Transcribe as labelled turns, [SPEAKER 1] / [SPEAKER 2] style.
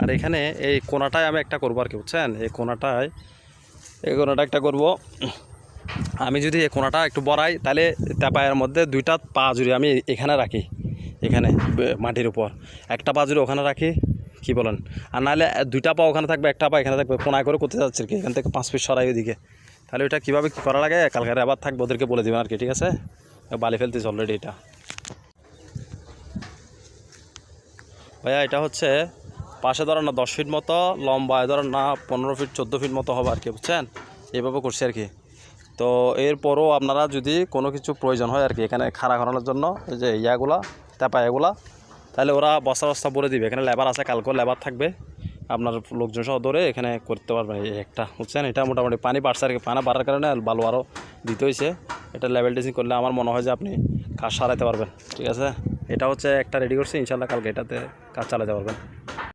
[SPEAKER 1] আর এখানে এই কোনাটায় আমি একটা করব আর কি, বুঝছেন? এই কোনাটায়, এই কোনাটা একটা করব। আমি যদি এই কোনাটা একটু বড়াই, তাহলে তেপায়ের মধ্যে দুইটা পা জুড়ে আমি এখানে রাখি, এখানে মাটির উপর। একটা পা জুড়ে ওখানে রাখি, কি বলেন? আর নাহলে দুইটা পা ওখানে থাকবে, একটা পা এখানে থাকবে, কোনায় করে করতে যাচ্ছে কি, এখান থেকে পাঁচ পিস সরাই ওইদিকে। তাহলে ওইটা কীভাবে কী করা লাগে, কালকে আবার থাকবে, ওদেরকে বলে দেবেন আর কি, ঠিক আছে? বালি ফেলতেছি অলরেডি এটা। ভাইয়া, এটা হচ্ছে পাশে ধরেন না দশ ফিট মতো, লম্বায় ধরেন না পনেরো ফিট, চোদ্দ ফিট মতো হবে আর কি, বুঝছেন? এইভাবে করছি আর কি। তো এরপরও আপনারা যদি কোনো কিছু প্রয়োজন হয় আর কি, এখানে খাড়া করানোর জন্য, এই যে ইয়াগুলা, তেপা এগুলা, তাহলে ওরা বস্তা বস্তা বলে দিবে। এখানে লেবার আছে, কালকেও লেবার থাকবে। আপনার লোকজন সহ ধরে এখানে করতে পারবেন একটা, বুঝছেন? এটা মোটামুটি পানি বাড়ছে আর কি, পানি বাড়ার কারণে বালু আরও দিতে হয়েছে। এটা লেভেল টেস্টিং করলে আমার মনে হয় যে আপনি কাজ সারাইতে পারবেন, ঠিক আছে? এটা হচ্ছে একটা রেডি করছি ইনশাল্লাহ কালকে এটাতে কাজ চালাতে পারবেন।